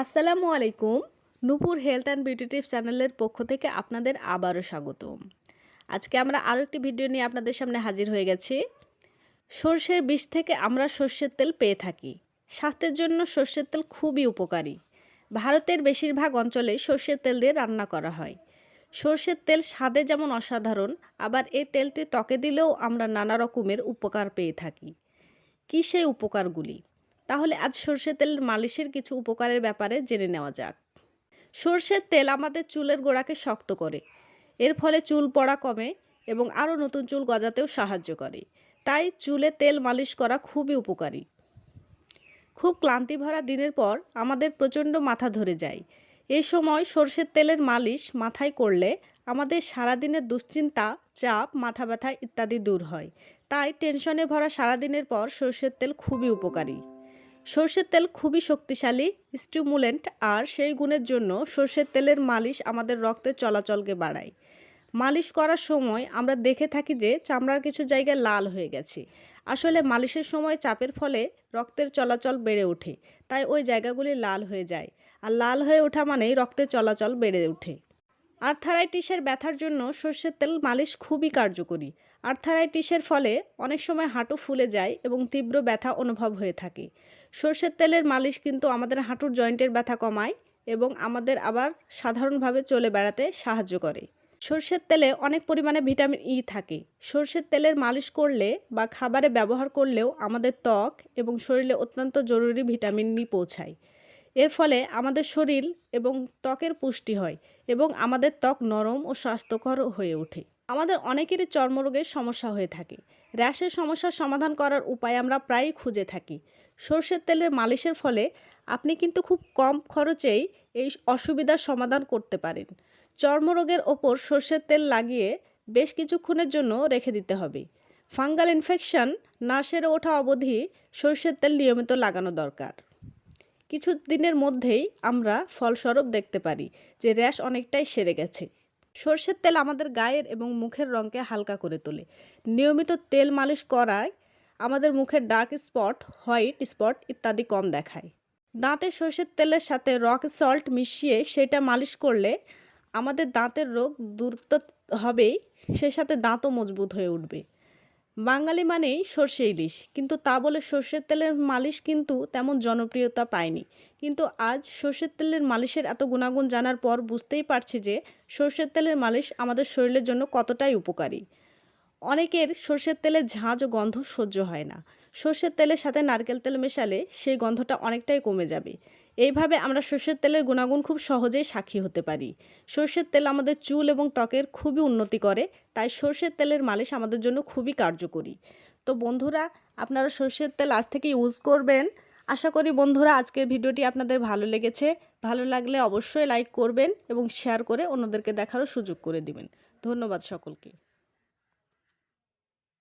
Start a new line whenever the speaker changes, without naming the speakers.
আসসালামু আলাইকুম। Nupur health and beauty tips চ্যানেলের পক্ষ থেকে আপনাদের আবারও স্বাগতম। আজকে আমরা আরও একটি ভিডিও নিয়ে আপনাদের সামনে হাজির হয়ে গেছি। সর্ষের বীজ থেকে আমরা সর্ষের তেল পেয়ে থাকি। স্বাস্থ্যের জন্য সর্ষের তেল খুবই উপকারী। ভারতের বেশিরভাগ অঞ্চলে সর্ষের তেল দিয়ে রান্না করা হয়। সর্ষের তেল স্বাদে যেমন অসাধারণ, আবার এই তেলটি ত্বকে দিলেও আমরা নানা রকমের উপকার পেয়ে থাকি। কী সেই উপকারগুলি? তাহলে আজ সর্ষের তেলের মালিশের কিছু উপকারের ব্যাপারে জেনে নেওয়া যাক। সর্ষের তেল আমাদের চুলের গোড়াকে শক্ত করে। এর ফলে চুল পড়া কমে এবং আরও নতুন চুল গজাতেও সাহায্য করে। তাই চুলে তেল মালিশ করা খুবই উপকারী। খুব ক্লান্তি ভরা দিনের পর আমাদের প্রচণ্ড মাথা ধরে যায়। এই সময় সর্ষের তেলের মালিশ মাথায় করলে আমাদের সারাদিনের দুশ্চিন্তা, চাপ, মাথা ব্যথা ইত্যাদি দূর হয়। তাই টেনশনে ভরা সারাদিনের পর সর্ষের তেল খুবই উপকারী। সর্ষের তেল খুবই শক্তিশালী, স্টিমুলেন্ট, আর সেই গুণের জন্য সর্ষের তেলের মালিশ আমাদের রক্তের চলাচলকে বাড়ায়। মালিশ করার সময় আমরা দেখে থাকি যে চামড়ার কিছু জায়গায় লাল হয়ে গেছে। আসলে মালিশের সময় চাপের ফলে রক্তের চলাচল বেড়ে ওঠে, তাই ওই জায়গাগুলি লাল হয়ে যায়। আর লাল হয়ে ওঠা মানেই রক্তের চলাচল বেড়ে ওঠে। আর্থারাইটিসের ব্যথার জন্য সর্ষের তেল মালিশ খুবই কার্যকরী। আর্থারাইটিসের ফলে অনেক সময় হাঁটু ফুলে যায় এবং তীব্র ব্যথা অনুভব হয়ে থাকে। সর্ষের তেলের মালিশ কিন্তু আমাদের হাঁটুর জয়েন্টের ব্যথা কমায় এবং আমাদের আবার সাধারণভাবে চলে বেড়াতে সাহায্য করে। সর্ষের তেলে অনেক পরিমাণে ভিটামিন ই থাকে। সর্ষের তেলের মালিশ করলে বা খাবারে ব্যবহার করলেও আমাদের ত্বক এবং শরীরে অত্যন্ত জরুরি ভিটামিন ই পৌঁছায়। এর ফলে আমাদের শরীর এবং ত্বকের পুষ্টি হয় এবং আমাদের ত্বক নরম ও স্বাস্থ্যকর হয়ে ওঠে। আমাদের অনেকেরই চর্মরোগের সমস্যা হয়ে থাকে। র্যাশের সমস্যার সমাধান করার উপায় আমরা প্রায়ই খুঁজে থাকি। সর্ষের তেলের মালিশের ফলে আপনি কিন্তু খুব কম খরচেই এই অসুবিধার সমাধান করতে পারেন। চর্মরোগের ওপর সর্ষের তেল লাগিয়ে বেশ কিছুক্ষণের জন্য রেখে দিতে হবে। ফাঙ্গাল ইনফেকশন না সেরে ওঠা অবধি সর্ষের তেল নিয়মিত লাগানো দরকার। কিছু দিনের মধ্যেই আমরা ফলস্বরূপ দেখতে পারি যে র্যাশ অনেকটাই সেরে গেছে। সর্ষের তেল আমাদের গায়ের এবং মুখের রঙকে হালকা করে তোলে। নিয়মিত তেল মালিশ করায় আমাদের মুখের ডার্ক স্পট হোয়াইট স্পট ইত্যাদি কম দেখায়। দাঁতে সর্ষের তেলের সাথে রক সল্ট মিশিয়ে সেটা মালিশ করলে আমাদের দাঁতের রোগ দূর হবেই, সে সাথে দাঁতও মজবুত হয়ে উঠবে। বাঙালি মানেই সর্ষে ইলিশ। কিন্তু তা বলে সর্ষের তেলের মালিশ কিন্তু তেমন জনপ্রিয়তা পায়নি। কিন্তু আজ সর্ষের তেলের মালিশের এত গুণাগুণ জানার পর বুঝতেই পারছি যে সর্ষের তেলের মালিশ আমাদের শরীরের জন্য কতটাই উপকারী। অনেকের সর্ষের তেলের ঝাঁজ ও গন্ধ সহ্য হয় না। সর্ষের তেলের সাথে নারকেল তেল মেশালে সেই গন্ধটা অনেকটাই কমে যাবে। এইভাবে আমরা সর্ষের তেলের গুণাগুণ খুব সহজেই সাক্ষী হতে পারি। সর্ষের তেল আমাদের চুল এবং ত্বকের খুবই উন্নতি করে, তাই সর্ষের তেলের মালিশ আমাদের জন্য খুবই কার্যকরী। তো বন্ধুরা, আপনারা সর্ষের তেল আজ থেকে ইউজ করবেন। আশা করি বন্ধুরা, আজকের ভিডিওটি আপনাদের ভালো লেগেছে। ভালো লাগলে অবশ্যই লাইক করবেন এবং শেয়ার করে অন্যদেরকে দেখারও সুযোগ করে দিবেন। ধন্যবাদ সকলকে।